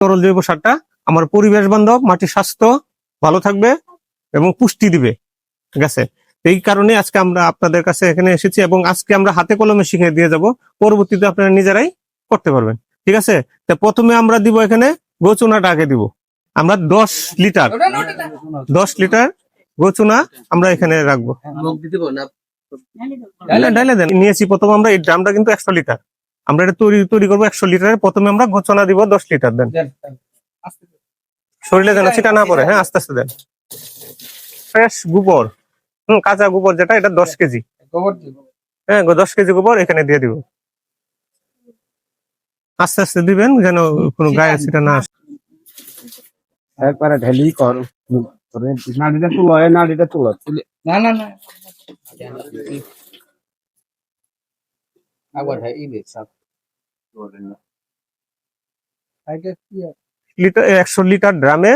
তরল জৈব সারটা আমার পরিবেশ বান্ধব মাটির স্বাস্থ্য ভালো থাকবে এবং পুষ্টি দিবে। ঠিক আছে? এই কারণে আজকে আমরা আপনাদের কাছে এখানে এসেছি এবং আজকে আমরা হাতে কলমে শিখে দিয়ে যাব। পরবর্তীতে আপনারা নিজেরাই করতে পারবেন। ঠিক আছে? তো প্রথমে আমরা দিব এখানে গোচুনাটা আগে দিব। আমরা দশ লিটার দশ লিটার গোচুনা আমরা এখানে রাখব। ডাইলে ডাইলে দেন। নিয়েছি প্রথম আমরা এই ড্রামটা কিন্তু একশো লিটার। আমরা এটা তৈরি তৈরি করব একশো লিটারের। প্রথমে আমরা গোচনা দিব দশ লিটার দেন। শরীরে যেন সেটা না পড়ে হ্যাঁ আস্তে আস্তে দেন। ফ্রেশ গোবর হম কাঁচা গোবর যেটা এটা দশ কেজি। হ্যাঁ দশ কেজি গোবর এখানে দিয়ে দিব। আস্তে আস্তে দিবেন যেন কোনো গায়ে ছিটা না আসে। একবারে ঢেলি কর নাড়িটা তুলো নাড়িটা তুলো। না না না। আবার হ্যাঁ এই দেখ সব আইটা কি লিটার একশো লিটার ড্রামে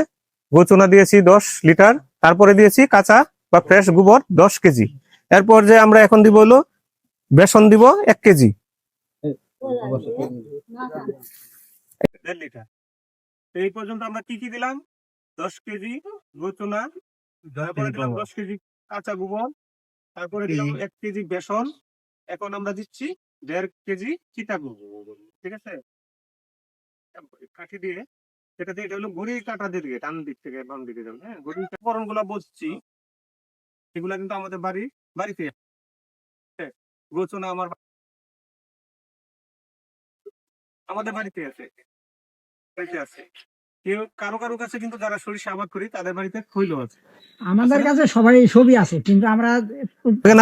গোচনা দিয়েছি দশ লিটার তারপরে দিয়েছি কাঁচা বা ফ্রেশ গোবর দশ কেজি। এরপর যে আমরা এখন দিব হলো বেসন দিব এক কেজি। দেড় লিটার। এই পর্যন্ত আমরা কি কি দিলাম? দশ কেজি গোচনা তারপরে দিলাম দশ কেজি কাঁচা গোবর তারপরে দিলাম এক কেজি বেসন। এখন আমরা দিচ্ছি দেড় কেজি গোবর ঠিক আছে? কাঠি দিয়ে সেটা দিয়ে এটা হলো ঘড়ি কাটা দিকে ডান দিক থেকে বাম দিকে যাবে হ্যাঁ? ঘড়ি উপকরণগুলা বলছি এগুলা কিন্তু আমাদের বাড়ি বাড়িতে আছে। গোচনা আমার আমাদের বাড়িতে আছে বাড়িতে আছে। কেউ কারও কারও কাছে কিন্তু যারা সরিষা আবাদ করি তাদের বাড়িতে আছে। আমাদের কাছে সবাই সবই আছে কিন্তু আমরা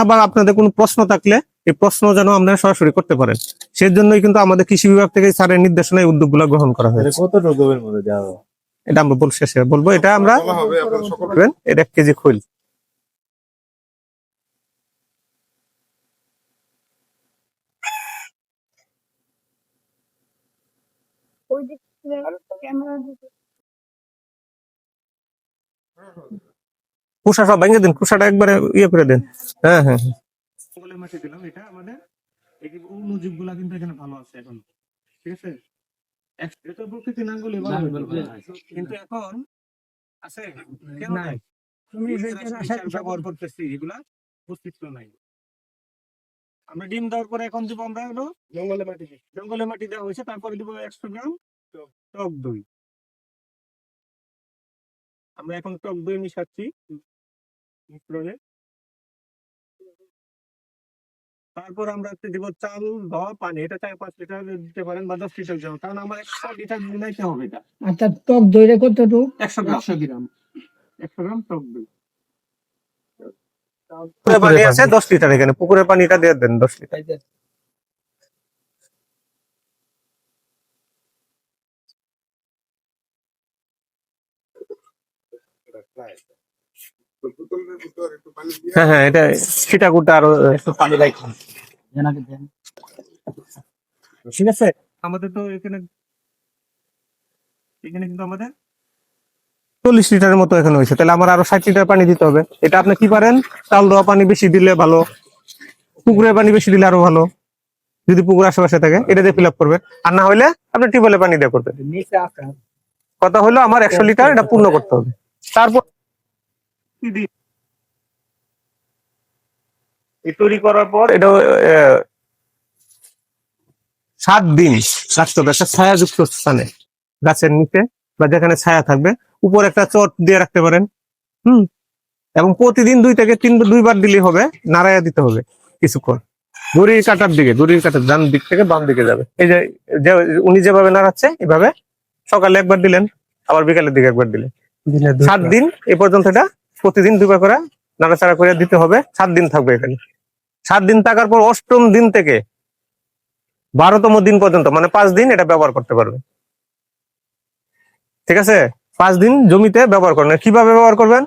আবার আপনাদের কোনো প্রশ্ন থাকলে এই প্রশ্ন যেন আপনারা সরাসরি করতে পারেন। সেই জন্যই কিন্তু আমাদের কৃষি বিভাগ থেকে স্যারের নির্দেশনায় উদ্যোগগুলো গ্রহণ করা হয়েছে। কত রকমের মধ্যে যাও এটা আমরা বল শেষে বলব। এটা আমরা এটা এক কেজি খৈল। কুসা সব ভেঙে দিন কুসাটা একবারে ইয়ে করে দেন। হ্যাঁ হ্যাঁ জঙ্গলের মাটি দিলাম এটা আমাদের এই যে অণুজীবগুলা কিন্তু এখানে ভালো আছে এখন। ঠিক আছে? এটা প্রকৃতি নাঙ্গলে ভালো কিন্তু এখন আছে কেন নাই। তুমি ব্যবহার করতেছি এগুলা অস্তিত্ব নাই। আমরা ডিম দেওয়ার পরে এখন দিব আমরা হলো জঙ্গলে মাটি জঙ্গলে মাটি দেওয়া হয়েছে তারপরে দিব একশো গ্রাম টক। দই। আমরা এখন টক দই মিশাচ্ছি। মিশ্রণে। তারপর আমরা একটু দিব চাল ধোয়া পানি। এটা চার পাঁচ লিটার দিতে পারেন বা দশ লিটার জন্য কারণ আমার একশো লিটার মিলাইতে হবে এটা। আচ্ছা টক দইরে কতটুকু? একশো গ্রাম। একশো গ্রাম। একশো গ্রাম টক দই। পুকুরে পানি আছে দশ লিটার এখানে। পুকুরের পানিটা দিয়ে দেন দশ লিটার। হ্যাঁ হ্যাঁ এটা ছিটাকুটা আরও একটু পানি রাখুন ঠিক আছে? আমাদের তো এখানে এখানে কিন্তু আমাদের চল্লিশ লিটারের মতো এখানে হয়েছে। তাহলে আমার আরও ষাট লিটার পানি দিতে হবে। এটা আপনি কি পারেন? চাল দেওয়া পানি বেশি দিলে ভালো। পুকুরের পানি বেশি দিলে আরও ভালো। যদি পুকুর আশেপাশে থাকে এটা দিয়ে ফিল আপ করবেন আর না হলে আপনি টিউবওয়েলে পানি দিয়ে করবেন। কথা হলো আমার একশো লিটার এটা পূর্ণ করতে হবে। তারপর দিই? এই তৈরি করার পর এটা সাত দিন রাখতে হবে একটা ছায়াযুক্ত স্থানে। গাছের নিচে বা যেখানে ছায়া থাকবে উপরে একটা চট দিয়ে রাখতে পারেন। হুম? এবং প্রতিদিন দুই থেকে তিন দুইবার দিলে হবে নাড়াইয়া দিতে হবে কিছুক্ষণ। দড়ির কাটার দিকে দড়ির কাটার ডান দিক থেকে বাম দিকে যাবে। এই যে উনি যেভাবে নাড়াচ্ছে এইভাবে সকালে একবার দিলেন আবার বিকালের দিকে একবার দিলেন। সাত দিন এ পর্যন্ত এটা প্রতিদিন দুবার করে নাড়াচাড়া করে দিতে হবে। সাত দিন থাকবে এখানে। সাত দিন থাকার পর অষ্টম দিন থেকে বারোতম দিন পর্যন্ত মানে পাঁচ দিন এটা ব্যবহার করতে পারবে। ঠিক আছে? পাঁচ দিন জমিতে ব্যবহার করবেন। কীভাবে ব্যবহার করবেন?